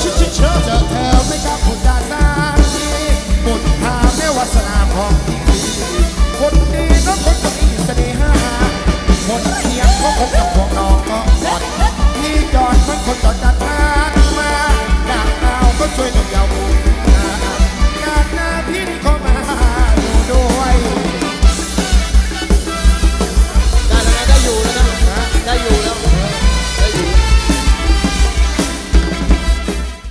ชิดเชิดเธอแถวไม่กล้าพูด